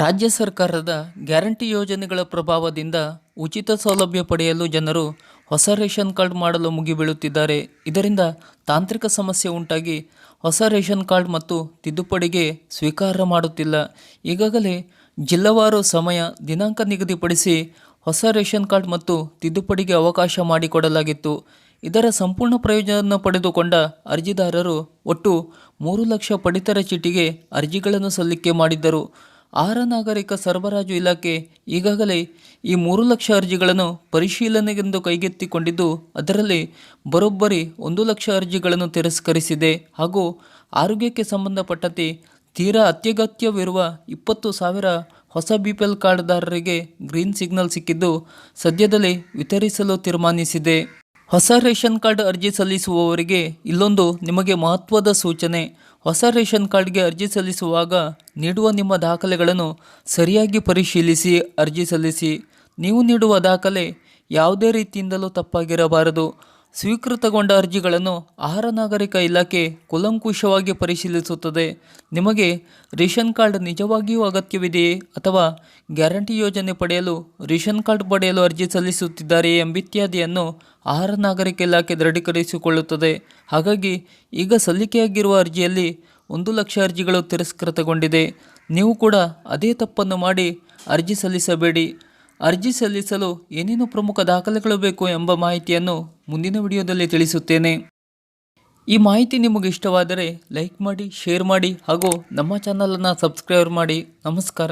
ರಾಜ್ಯ ಸರ್ಕಾರದ ಗ್ಯಾರಂಟಿ ಯೋಜನೆಗಳ ಪ್ರಭಾವದಿಂದ ಉಚಿತ ಸೌಲಭ್ಯ ಪಡೆಯಲು ಜನರು ಹೊಸ ರೇಷನ್ ಕಾರ್ಡ್ ಮಾಡಲು ಮುಗಿಬೀಳುತ್ತಿದ್ದಾರೆ. ಇದರಿಂದ ತಾಂತ್ರಿಕ ಸಮಸ್ಯೆ ಉಂಟಾಗಿ ಹೊಸ ರೇಷನ್ ಕಾರ್ಡ್ ಮತ್ತು ತಿದ್ದುಪಡಿಗೆ ಸ್ವೀಕಾರ ಮಾಡುತ್ತಿಲ್ಲ. ಈಗಾಗಲೇ ಜಿಲ್ಲವಾರು ಸಮಯ ದಿನಾಂಕ ನಿಗದಿಪಡಿಸಿ ಹೊಸ ರೇಷನ್ ಕಾರ್ಡ್ ಮತ್ತು ತಿದ್ದುಪಡಿಗೆ ಅವಕಾಶ ಮಾಡಿಕೊಡಲಾಗಿತ್ತು. ಇದರ ಸಂಪೂರ್ಣ ಪ್ರಯೋಜನ ಪಡೆದುಕೊಂಡ ಅರ್ಜಿದಾರರು ಒಟ್ಟು ಮೂರು ಲಕ್ಷ ಪಡಿತರ ಚೀಟಿಗೆ ಅರ್ಜಿಗಳನ್ನು ಸಲ್ಲಿಕೆ ಮಾಡಿದ್ದರು. ಆಹಾರ ನಾಗರಿಕ ಸರಬರಾಜು ಇಲಾಖೆ ಈಗಾಗಲೇ ಈ ಮೂರು ಲಕ್ಷ ಅರ್ಜಿಗಳನ್ನು ಪರಿಶೀಲನೆಗೆಂದು ಕೈಗೆತ್ತಿಕೊಂಡಿದ್ದು, ಅದರಲ್ಲಿ ಬರೋಬ್ಬರಿ ಒಂದು ಲಕ್ಷ ಅರ್ಜಿಗಳನ್ನು ತಿರಸ್ಕರಿಸಿದೆ ಹಾಗೂ ಆರೋಗ್ಯಕ್ಕೆ ಸಂಬಂಧಪಟ್ಟಂತೆ ತೀರಾ ಅತ್ಯಗತ್ಯವಿರುವ ಇಪ್ಪತ್ತು ಸಾವಿರ ಹೊಸ ಬಿ ಪಿ ಎಲ್ ಕಾರ್ಡ್ದಾರರಿಗೆ ಗ್ರೀನ್ ಸಿಗ್ನಲ್ ಸಿಕ್ಕಿದ್ದು ಸದ್ಯದಲ್ಲೇ ವಿತರಿಸಲು ತೀರ್ಮಾನಿಸಿದೆ. ಹೊಸ ರೇಷನ್ ಕಾರ್ಡ್ ಅರ್ಜಿ ಸಲ್ಲಿಸುವವರಿಗೆ ಇಲ್ಲೊಂದು ನಿಮಗೆ ಮಹತ್ವದ ಸೂಚನೆ. ಹೊಸ ರೇಷನ್ ಕಾರ್ಡ್ಗೆ ಅರ್ಜಿ ಸಲ್ಲಿಸುವಾಗ ನೀಡುವ ನಿಮ್ಮ ದಾಖಲೆಗಳನ್ನು ಸರಿಯಾಗಿ ಪರಿಶೀಲಿಸಿ, ಅರ್ಜಿ ಸಲ್ಲಿಸಿ. ನೀವು ನೀಡುವ ದಾಖಲೆ ಯಾವುದೇ ರೀತಿಯಿಂದಲೂ ತಪ್ಪಾಗಿರಬಾರದು. ಸ್ವೀಕೃತಗೊಂಡ ಅರ್ಜಿಗಳನ್ನು ಆಹಾರ ನಾಗರಿಕ ಇಲಾಖೆ ಕುಲಂಕುಷವಾಗಿ ಪರಿಶೀಲಿಸುತ್ತದೆ. ನಿಮಗೆ ರೇಷನ್ ಕಾರ್ಡ್ ನಿಜವಾಗಿಯೂ ಅಗತ್ಯವಿದೆಯೇ ಅಥವಾ ಗ್ಯಾರಂಟಿ ಯೋಜನೆ ಪಡೆಯಲು ರೇಷನ್ ಕಾರ್ಡ್ ಪಡೆಯಲು ಅರ್ಜಿ ಸಲ್ಲಿಸುತ್ತಿದ್ದಾರೆಯೇ ಎಂಬಿತ್ಯಾದಿಯನ್ನು ಆಹಾರ ನಾಗರಿಕ ಇಲಾಖೆ ದೃಢೀಕರಿಸಿಕೊಳ್ಳುತ್ತದೆ. ಹಾಗಾಗಿ ಈಗ ಸಲ್ಲಿಕೆಯಾಗಿರುವ ಅರ್ಜಿಯಲ್ಲಿ ಒಂದು ಲಕ್ಷ ಅರ್ಜಿಗಳು ತಿರಸ್ಕೃತಗೊಂಡಿದೆ. ನೀವು ಕೂಡ ಅದೇ ತಪ್ಪನ್ನು ಮಾಡಿ ಅರ್ಜಿ ಸಲ್ಲಿಸಬೇಡಿ. ಅರ್ಜಿ ಸಲ್ಲಿಸಲು ಏನೇನು ಪ್ರಮುಖ ದಾಖಲೆಗಳು ಬೇಕು ಎಂಬ ಮಾಹಿತಿಯನ್ನು ಮುಂದಿನ ವಿಡಿಯೋದಲ್ಲಿ ತಿಳಿಸುತ್ತೇನೆ. ಈ ಮಾಹಿತಿ ನಿಮಗೆ ಇಷ್ಟವಾದರೆ ಲೈಕ್ ಮಾಡಿ, ಶೇರ್ ಮಾಡಿ ಹಾಗೂ ನಮ್ಮ ಚಾನಲನ್ನು ಸಬ್ಸ್ಕ್ರೈಬ್ ಮಾಡಿ. ನಮಸ್ಕಾರ.